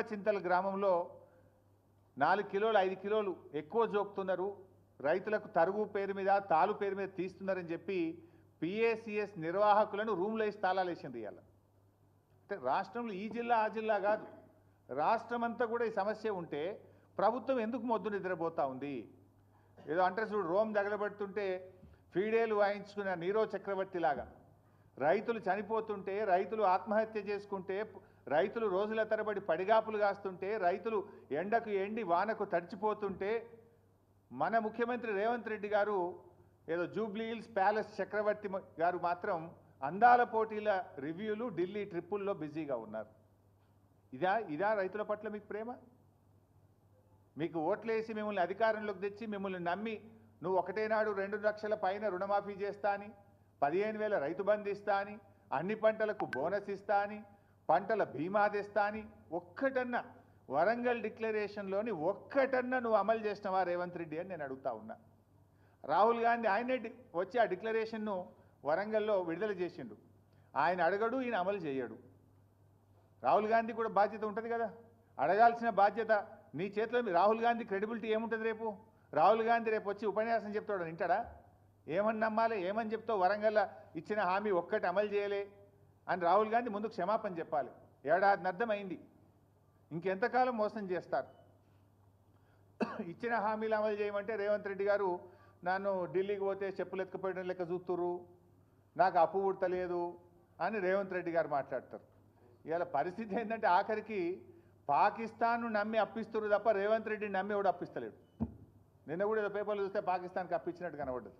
చింతల గ్రామంలో నాలుగు కిలోలు ఐదు కిలోలు ఎక్కువ జోకుతున్నారు. రైతులకు తరుగు పేరు మీద తాలు పేరు మీద తీస్తున్నారని చెప్పి పిఏసిఎస్ నిర్వాహకులను రూమ్లో వేసి తాళాలు వేసింది ఇవాళ అంటే రాష్ట్రంలో ఈ జిల్లా ఆ జిల్లా కాదు. రాష్ట్రం అంతా కూడా ఈ సమస్య ఉంటే ప్రభుత్వం ఎందుకు మొద్దు నిద్రపోతా ఉంది? ఏదో అంటే చూడు రోమ్ తగలబడుతుంటే ఫీడేలు వాయించుకున్న నీరో చక్రవర్తి లాగా రైతులు చనిపోతుంటే రైతులు ఆత్మహత్య చేసుకుంటే రైతులు రోజుల తరబడి పడిగాపులు కాస్తుంటే రైతులు ఎండకు ఎండి వానకు తడిచిపోతుంటే మన ముఖ్యమంత్రి రేవంత్ రెడ్డి గారు ఏదో జూబ్లీ హిల్స్ ప్యాలెస్ చక్రవర్తి గారు మాత్రం అందాల పోటీల రివ్యూలు ఢిల్లీ ట్రిప్పుల్లో బిజీగా ఉన్నారు. ఇదా ఇదా రైతుల పట్ల మీకు ప్రేమ? మీకు ఓట్లేసి మిమ్మల్ని అధికారంలోకి తెచ్చి మిమ్మల్ని నమ్మి నువ్వు ఒకటే నాడు రెండు లక్షల పైన రుణమాఫీ చేస్తా అని పదిహేను వేల రైతు బంధు ఇస్తా అని అన్ని పంటలకు బోనస్ ఇస్తా అని పంటల బీమా తెస్తా అని ఒక్కటన్నా వరంగల్ డిక్లరేషన్లోని ఒక్కటన్నా నువ్వు అమలు చేసినవా రేవంత్ రెడ్డి అని నేను అడుగుతా ఉన్నా. రాహుల్ గాంధీ ఆయనే వచ్చి ఆ డిక్లరేషన్ను వరంగల్లో విడుదల చేసిండు. ఆయన అడగడు ఈయన అమలు చేయడు. రాహుల్ గాంధీ కూడా బాధ్యత ఉంటుంది కదా. అడగాల్సిన బాధ్యత నీ చేతిలో రాహుల్ గాంధీ క్రెడిబిలిటీ ఏముంటుంది రేపు? రాహుల్ గాంధీ రేపు వచ్చి ఉపన్యాసం చెప్తాడు వింటాడా? ఏమని నమ్మాలి? ఏమని చెప్తావు? వరంగల్ ఇచ్చిన హామీ ఒక్కటి అమలు చేయలే అని రాహుల్ గాంధీ ముందు క్షమాపణ చెప్పాలి. ఏడాది అర్థమైంది. ఇంకెంతకాలం మోసం చేస్తారు? ఇచ్చిన హామీలు అమలు చేయమంటే రేవంత్ రెడ్డి గారు నన్ను ఢిల్లీకి పోతే చెప్పులు ఎత్తుకుపోయడం లెక్క చూస్తురు నాకు అప్పు పుడతలేదు అని రేవంత్ రెడ్డి గారు మాట్లాడతారు. ఇవాళ పరిస్థితి ఏంటంటే ఆఖరికి పాకిస్తాన్ను నమ్మి అప్పిస్తున్నారు తప్ప రేవంత్ రెడ్డిని నమ్మి కూడా అప్పిస్తలేడు? నిన్న కూడా ఏదో పేపర్లు చూస్తే పాకిస్తాన్కి అప్పించినట్టు కనబడ్డది.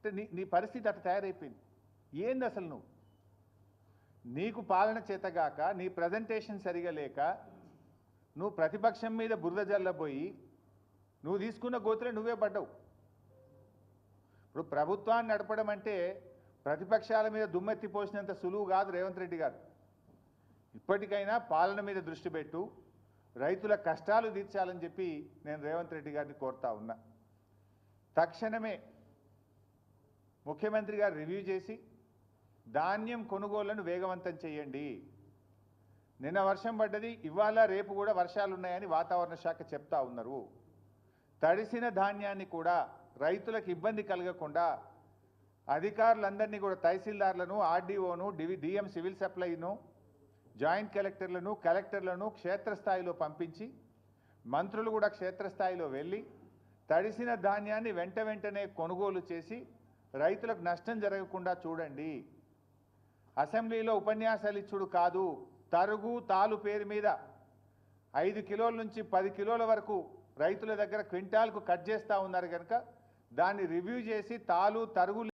అంటే నీ నీ పరిస్థితి అట్లా తయారైపోయింది. ఏంది అసలు నువ్వు? నీకు పాలన చేతగాక నీ ప్రజెంటేషన్ సరిగా లేక నువ్వు ప్రతిపక్షం మీద బురద జల్లబోయి నువ్వు తీసుకున్న గోతులే నువ్వే పడ్డావు. ఇప్పుడు ప్రభుత్వాన్ని నడపడం అంటే ప్రతిపక్షాల మీద దుమ్మెత్తి పోసినంత సులువు కాదు రేవంత్ రెడ్డి గారు. ఇప్పటికైనా పాలన మీద దృష్టి పెట్టు రైతుల కష్టాలు తీర్చాలని చెప్పి నేను రేవంత్ రెడ్డి గారిని కోరుతా ఉన్నా. తక్షణమే ముఖ్యమంత్రి గారు రివ్యూ చేసి ధాన్యం కొనుగోళ్ళను వేగవంతం చేయండి. నిన్న వర్షం పడ్డది ఇవాళ రేపు కూడా వర్షాలు ఉన్నాయని వాతావరణ శాఖ చెప్తా ఉన్నారు. తడిసిన ధాన్యాన్ని కూడా రైతులకు ఇబ్బంది కలగకుండా అధికారులందరినీ కూడా తహసీల్దార్లను ఆర్డీఓను డివి డిఎం సివిల్ సప్లైను జాయింట్ కలెక్టర్లను కలెక్టర్లను క్షేత్రస్థాయిలో పంపించి మంత్రులు కూడా క్షేత్రస్థాయిలో వెళ్ళి తడిసిన ధాన్యాన్ని వెంట వెంటనే కొనుగోలు చేసి రైతులకు నష్టం జరగకుండా చూడండి. అసెంబ్లీలో ఉపన్యాసాలు ఇచ్చుడు కాదు. తరుగు తాలు పేరు మీద ఐదు కిలోల నుంచి పది కిలోల వరకు రైతుల దగ్గర క్వింటాల్కు కట్ చేస్తూ ఉన్నారు కనుక దాన్ని రివ్యూ చేసి తాలు తరుగు